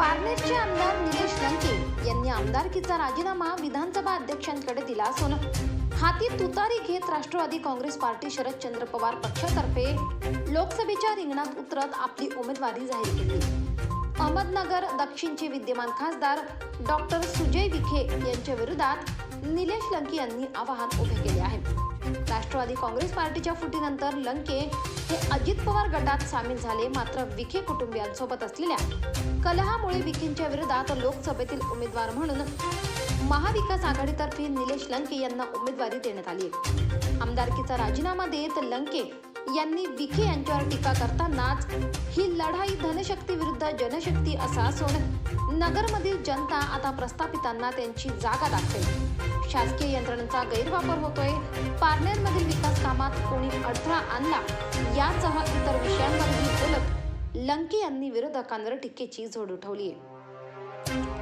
पारनेरचे आमदार निलेश लंके यांनी आमदारकीचा राजीनामा विधानसभा अध्यक्षांकडे दिला असून हाती तुतारी घेत राष्ट्रवादी काँग्रेस पार्टी शरदचंद्र पवार पक्षातर्फे लोकसभेच्या रिंगणात उतरत आपली उमेदवारी जाहीर केली. अहमदनगर दक्षिणचे विद्यमान खासदार डॉक्टर सुजय विखे यांच्या विरोधात निलेश लंके यांनी आवाहन उभे केले आहे. राष्ट्रवादी काँग्रेस पार्टीच्या फुटीनंतर लंके हे अजित पवार गटात सामील झाले. मात्र विखे कुटुंबियांसोबत असलेल्या कलहामुळे विखेंच्या विरोधात लोकसभेतील उमेदवार म्हणून महाविकास आघाडीतर्फे निलेश लंके यांना उमेदवारी देण्यात आली आमदारकीचा राजीनामा देत लंके यांनी विखे यांच्यावर टीका करतानाच ही लढाई धनशक्ती विरुद्ध जनशक्ती असा असून नगरमधील जनता आता प्रस्थापितांना त्यांची जागा दाखवेल. शासकीय यंत्रणेचा गैरवापर होतोय. पारनेरमधील कामात कोणी अडथळा आणला यासह इतर विषयांवरही बोलत लंके यांनी विरोधकांवर टीकेची झोड उठवली आहे